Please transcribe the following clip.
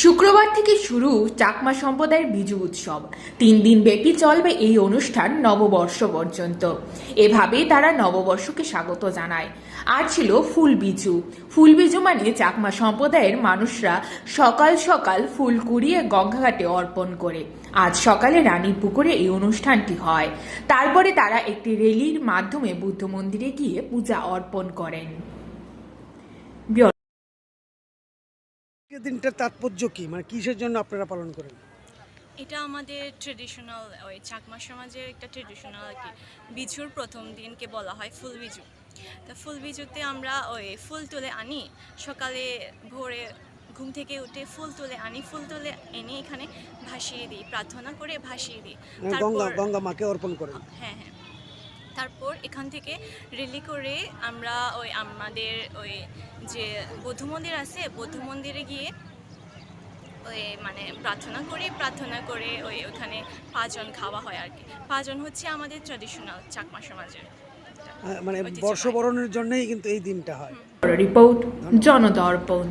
শুক্রবার থেকে শুরু চাকমা সম্প্রদায়ের বিজু উৎসব। তিন দিন ব্যাপী চলবে এই অনুষ্ঠান নববর্ষ পর্যন্ত। এভাবেই তারা নববর্ষকে স্বাগত জানায়। আর ছিল ফুল বিজু। ফুল বিজু মানে চাকমা সম্প্রদায়ের মানুষরা সকাল সকাল ফুল কুড়িয়ে গঙ্গাঘাটে অর্পণ করে। আজ সকালে রানীর পুকুরে এই অনুষ্ঠানটি হয়। তারপরে তারা একটি রেলির মাধ্যমে বুদ্ধ মন্দিরে গিয়ে পূজা অর্পণ করেন। আজকের দিনটার তাৎপর্য কি? মানে কিসের জন্য আপনারা পালন করেন? এটা আমাদের ট্রেডিশনাল ওই চাকমা সমাজের একটা ট্রেডিশনাল আর কি। বিজুর প্রথম দিনকে বলা হয় ফুল বিজু। তা ফুল বিজুতে আমরা ওই ফুল তুলে আনি সকালে ভোরে ঘুম থেকে উঠে ফুল তুলে আনি ফুল তুলে এনে এখানে ভাসিয়ে দিই প্রার্থনা করে ভাসিয়ে দিই। মানে গঙ্গা গঙ্গা মাকে অর্পণ করেন। হ্যাঁ হ্যাঁ। তারপর এখান থেকে রেলি করে আমরা ওই আমাদের ওই যে বৌদ্ধ মন্দির আছে বৌদ্ধ মন্দিরে গিয়ে ওই মানে প্রার্থনা করি প্রার্থনা করে ওই ওখানে পাঁচজন খাওয়া হয় আর কি। পাঁচজন হচ্ছে আমাদের ট্র্যাডিশনাল চাকমা সমাজের। মানে বর্ষবরণের জন্যই কিন্তু এই দিনটা হয়। রিপোর্ট জনদর্পণ